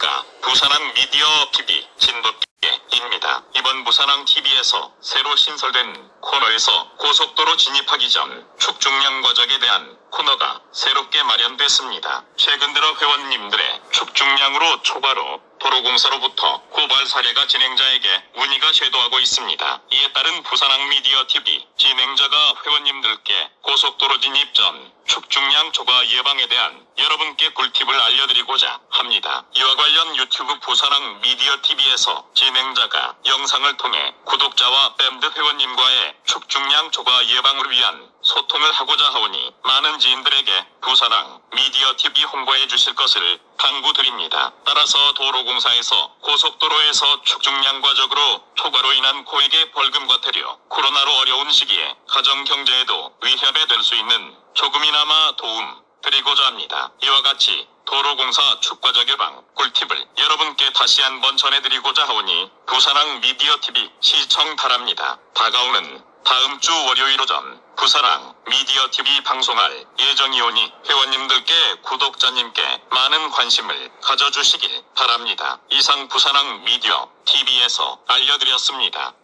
안녕하십니까. 부산항 미디어 TV 진도입니다. 이번 부산항 TV에서 새로 신설된 코너에서 고속도로 진입하기 전 축중량 과정에 대한 코너가 새롭게 마련됐습니다. 최근 들어 회원님들의 축중량으로 초과로 도로공사로부터 고발 사례가 진행자에게 문의가 제도하고 있습니다. 이에 따른 부산항 미디어 TV 진행자가 회원님들께 고속도로 진입 전 축중량 초과 예방에 대한 여러분께 꿀팁을 알려드리고자 합니다. 관련 유튜브 부산항 미디어 TV에서 진행자가 영상을 통해 구독자와 밴드 회원님과의 축중량 초과 예방을 위한 소통을 하고자 하오니 많은 지인들에게 부산항 미디어 TV 홍보해 주실 것을 당부드립니다. 따라서 도로공사에서 고속도로에서 축중량 과적으로 초과로 인한 고액의 벌금과 태료, 코로나로 어려운 시기에 가정 경제에도 위협이 될 수 있는 조금이나마 도움 드리고자 합니다. 이와 같이 도로공사 축과적 예방 꿀팁을 여러분께 다시 한번 전해드리고자 하오니 부산항 미디어 TV 시청 바랍니다. 다가오는 다음 주 월요일 오전 부산항 미디어 TV 방송할 예정이오니 회원님들께 구독자님께 많은 관심을 가져주시길 바랍니다. 이상 부산항 미디어 TV에서 알려드렸습니다.